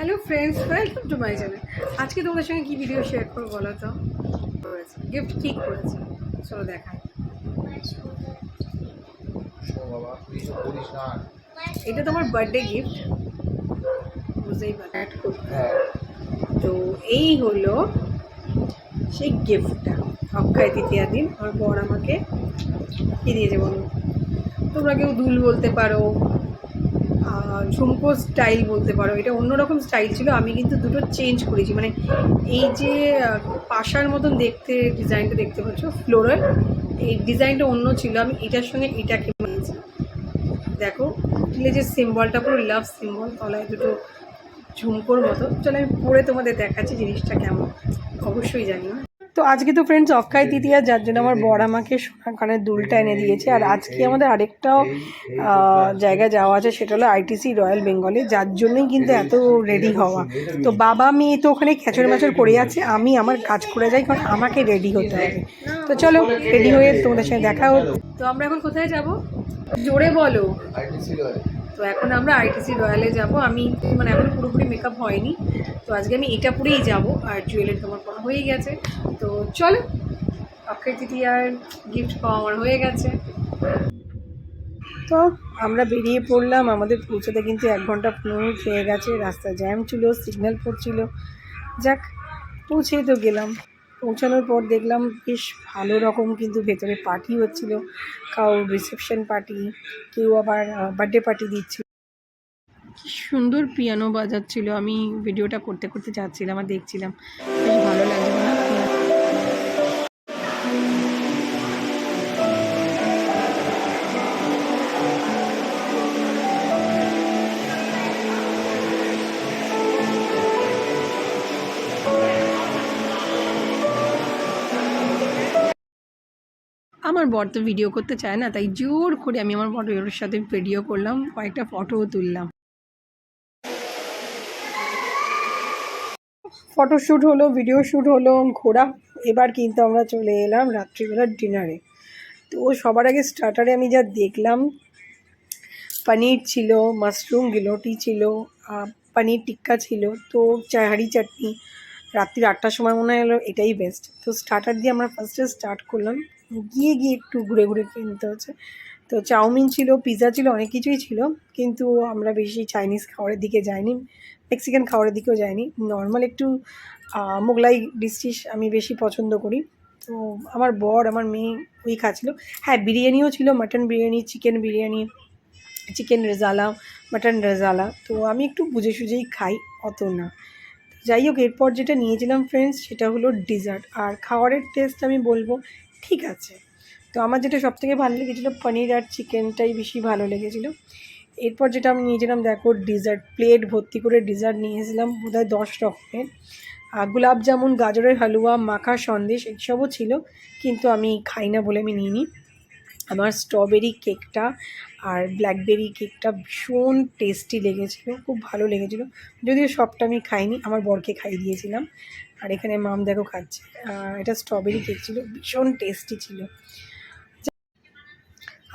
Hello friends welcome to my channel আজকে তোমাদের সঙ্গে কি ভিডিও শেয়ার করব বলো তো? গিফট ঠিক করেছে? চলো না এটা তোমার বার্থডে গিফট বুঝতেই পারো হ্যাঁ। তো এই হলো সেই গিফটটা অক্ষয় তৃতীয়া দিন। আমার বর আমাকে কি দিয়েছে বলো? তোমরা কেউ দুল বলতে পারো। ঝুমকো স্টাইল বলতে পারো। এটা অন্যরকম স্টাইল ছিল। আমি কিন্তু দুটো চেঞ্জ করেছি। মানে এই যে পাশার মতন দেখতে ডিজাইনটা দেখতে পাচ্ছ ফ্লোরাল এই ডিজাইনটা অন্য ছিল। আমি এটার সঙ্গে এটাকে নিয়েছি দেখো দিলে যে সিম্বলটা পুরো লাভ সিম্বল তলায় দুটো ঝুমকোর মতো। চলো, আমি পরে তোমাদের দেখাচ্ছি জিনিসটা কেমন। অবশ্যই জানিও। তো আজকে তো ফ্রেন্ডস অক্ষয় তৃতীয়া যার জন্য আমার বর আমাকে সোনার কানের দুলটা এনে দিয়েছে আর আজকে আমাদের আরেকটাও জায়গায় যাওয়া আছে সেটা হলো আইটিসি রয়্যাল বেঙ্গলে যার জন্যই কিন্তু এত রেডি হওয়া তো বাবা মেয়ে তো ওখানে খেচর মেচর করে আছে আমি আমার কাজ করে যাই কারণ আমাকে রেডি হতে হবে তো চলো রেডি হয়ে তোমাদের সঙ্গে দেখা হোক তো আমরা এখন কোথায় যাব জোরে বলো আইটিসি রয় তো এখন আমরা আইটিসি রয়্যালে যাব। আমি মানে এখন পুরোপুরি মেকআপ হয়নি। তো আজকে আমি এটা পরেই যাব। আর জুয়েলারি তোমার পরা হয়ে গেছে। তো চলো অক্ষয় তৃতীয়ার গিফট পাওয়া আমার হয়ে গেছে। তো আমরা বেরিয়ে পড়লাম। আমাদের পৌঁছাতে কিন্তু এক ঘণ্টা পনেরো হয়ে গেছে। রাস্তা জ্যাম ছিল সিগন্যাল পড়ছিল। যাক, পৌঁছেই তো গেলাম। পৌঁছানোর পর দেখলাম বেশ ভালো রকম কিন্তু ভেতরে পার্টি হচ্ছিল। কাউ রিসেপশন পার্টি কেউ আবার বার্থডে পার্টি দিচ্ছিল। কি সুন্দর পিয়ানো বাজাচ্ছিল। আমি ভিডিওটা করতে করতে যাচ্ছিলাম আর দেখছিলাম। বেশ ভালো লাগছিল আমার বর তো ভিডিও করতে চায় না, তাই জোর করে আমি আমার বরের সাথে ভিডিও করলাম, কয়েকটা ফটোও তুললাম। ফটোশ্যুট হলো ভিডিও শ্যুট হলো, ঘোরা। এবার কিন্তু আমরা চলে এলাম রাত্রিবেলার ডিনারে তো সবার আগে স্টার্টারে আমি যা দেখলাম, পনির ছিল মাশরুম গিলোটি ছিল পনির টিক্কা ছিল, তো চাহারি চাটনি। রাত্রির আটটার সময় মনে হলো এটাই বেস্ট তো স্টার্টার দিয়ে আমরা ফার্স্টে স্টার্ট করলাম। গিয়ে গিয়ে একটু ঘুরে ঘুরে কিনতে হচ্ছে। তো চাউমিন ছিল পিৎজা ছিল, অনেক কিছুই ছিল। কিন্তু আমরা বেশি চাইনিজ খাবারের দিকে যাইনি মেক্সিকান খাবারের দিকেও যাইনি। নর্মাল একটু মোগলাই ডিশ আমি বেশি পছন্দ করি। তো আমার বর, আমার মেয়ে, ওই খাচ্ছিলো। হ্যাঁ বিরিয়ানিও ছিল mutton biryani chicken biryani chicken rezala mutton rezala. তো আমি একটু বুঝে সুঝেই খাই, অত না। যাই হোক, এরপর যেটা নিয়েছিলাম ফ্রেন্ডস সেটা হলো ডিজার্ট আর খাওয়ারের টেস্ট আমি বলব ঠিক আছে। তো আমার যেটা সবথেকে ভালো লেগেছিলো, পনির আর চিকেনটাই বেশি ভালো লেগেছিলো। এরপর যেটা আমি নিয়েছিলাম দেখো ডিজার্ট প্লেট ভর্তি করে ডিজার্ট নিয়েছিলাম বোধহয় দশ রকমের। আর গোলাপ জামুন, গাজরের হালুয়া, মাখা সন্দেশ, এইসবও ছিল, কিন্তু আমি খাই না বলে আমি নিইনি। আমার স্ট্রবেরি কেকটা আর ব্ল্যাকবেরি কেকটা ভীষণ টেস্টি লেগেছিলো, খুব ভালো লেগেছিলো। যদিও সবটা আমি খাইনি, আমার বরকে খাইয়ে দিয়েছিলাম। আর এখানে মাম দেখো খাচ্ছে। এটা স্ট্রবেরি কেক ছিল, ভীষণ টেস্টি ছিল।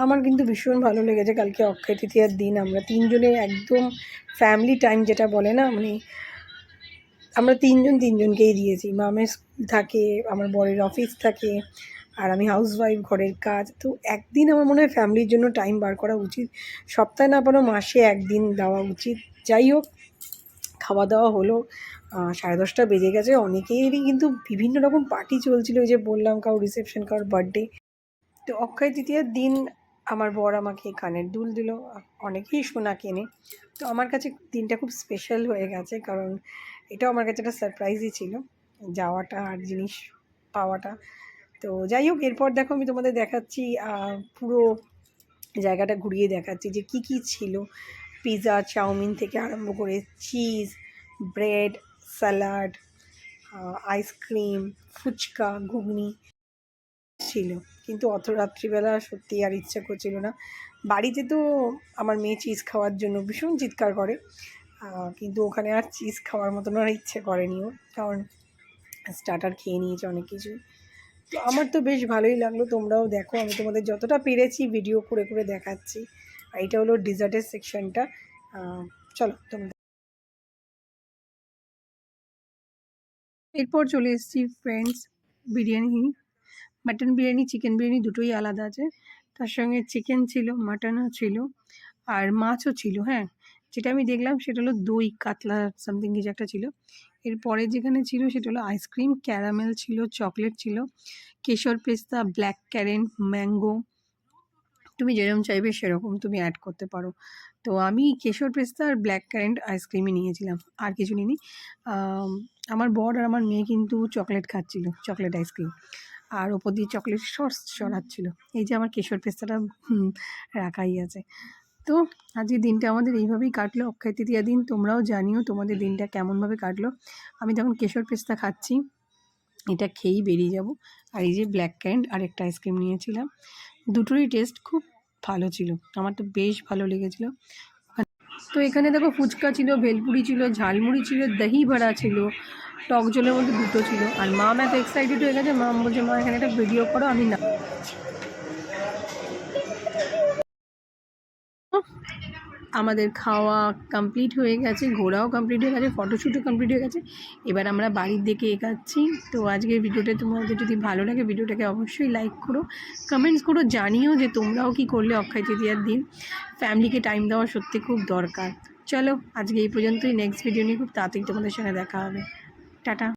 আমার কিন্তু ভীষণ ভালো লেগেছে, কালকে অক্ষয় তৃতীয়ার দিন আমরা তিনজনে একদম ফ্যামিলি টাইম যেটা বলে না মানে আমরা তিনজন তিনজনকেই দিয়েছি। মামের স্কুল থাকে, আমার বরের অফিস থাকে আর আমি হাউস ওয়াইফ ঘরের কাজ। তো একদিন আমার মনে হয় ফ্যামিলির জন্য টাইম বার করা উচিত। সপ্তাহে না পারো মাসে একদিন দেওয়া উচিত। যাই হোক খাওয়া দাওয়া হলো সাড়ে দশটা বেজে গেছে। অনেকেরই কিন্তু বিভিন্ন রকম পার্টি চলছিল। ওই যে বললাম, কারও রিসেপশন কারোর বার্থডে তো অক্ষয় তৃতীয়ার দিন আমার বর আমাকে কানের দুল দিল। অনেকেই সোনা কেনে। তো আমার কাছে দিনটা খুব স্পেশাল হয়ে গেছে। কারণ এটাও আমার কাছে একটা সারপ্রাইজই ছিল। যাওয়াটা আর জিনিস পাওয়াটা। তো যাই হোক, এরপর দেখো আমি তোমাদের দেখাচ্ছি পুরো জায়গাটা ঘুরিয়ে দেখাচ্ছি যে কি কি ছিল। পিৎজা চাউমিন থেকে আরম্ভ করে cheese bread salad ice cream phuchka, ghugni ছিল। কিন্তু অত রাত্রিবেলা সত্যি আর ইচ্ছা করছিল না। বাড়িতে তো আমার মেয়ে চিজ খাওয়ার জন্য ভীষণ চিৎকার করে কিন্তু ওখানে আর চিজ খাওয়ার মতন আর ইচ্ছে করেনি কারণ স্টার্টার খেয়ে নিয়েছে অনেক কিছু তো আমার তো বেশ ভালোই লাগল, তোমরাও দেখো, আমি তোমাদের যতটা পেরেছি ভিডিও করে করে দেখাচ্ছি। আর এটা হলো ডিজার্টের সেকশনটা চলো, তোমরা এরপর চলে এসেছি friends biryani mutton biryani chicken biryani দুটোই আলাদা আছে। তার সঙ্গে চিকেন ছিল মাটনও ছিল, আর মাছও ছিল হ্যাঁ। যেটা আমি দেখলাম সেটা হলো দই, কাতলা সামথিং কিছু একটা ছিল। এরপরে যেখানে ছিল সেটা হলো আইসক্রিম ক্যারামেল ছিল চকলেট ছিল কেশর পেস্তা ব্ল্যাক ক্যারেন্ট ম্যাঙ্গো তুমি যেরকম চাইবে সেরকম তুমি অ্যাড করতে পারো। তো আমি কেশর পেস্তা আর ব্ল্যাক কারেন্ট আইসক্রিমই নিয়েছিলাম আর কিছু নিইনি। আম, আমার বর আর আমার মেয়ে কিন্তু চকলেট খাচ্ছিল চকলেট আইসক্রিম আর ওপর দিয়ে চকলেট সস চড়াচ্ছিল এই যে আমার কেশর পেস্তাটা রাখাই আছে। তো আজকে দিনটা আমাদের এইভাবেই কাটলো। অক্ষয় তৃতীয়া দিন, তোমরাও জানিও তোমাদের দিনটা কেমনভাবে কাটলো। আমি তখন কেশর পেস্তা খাচ্ছি, এটা খেয়েই বেরিয়ে যাব। আর এই যে ব্ল্যাক ক্যান্ড আর একটা আইসক্রিম নিয়েছিলাম, দুটোরই টেস্ট খুব ভালো ছিল। আমার তো বেশ ভালো লেগেছিলো। তো এখানে দেখো ফুচকা ছিল, ভেলপুরি ছিল, ঝালমুড়ি ছিল, দহি ভাড়া ছিল, টক জলের মধ্যে দুটো ছিল। আর মা এত এক্সাইটেড হয়ে গেছে, মা বলছে, মা, এখানে একটা ভিডিও করো, আমি না আমাদের খাওয়া কমপ্লিট হয়ে গেছে, ঘোরাও কমপ্লিট হয়ে গেছে ফটোশ্যুটও কমপ্লিট হয়ে গেছে। এবার আমরা বাড়ির দিকে এগাচ্ছি। তো আজকের ভিডিওটা তোমাদের যদি ভালো লাগে, ভিডিওটাকে অবশ্যই লাইক করো কমেন্টস করো, জানিও যে তোমরাও কি করলে অক্ষয় তৃতীয়ার দিন। ফ্যামিলিকে টাইম দেওয়া সত্যি খুব দরকার। চলো, আজকে এই পর্যন্তই। নেক্সট ভিডিও নিয়ে খুব তাড়াতাড়ি তোমাদের সঙ্গে দেখা হবে। টাটা।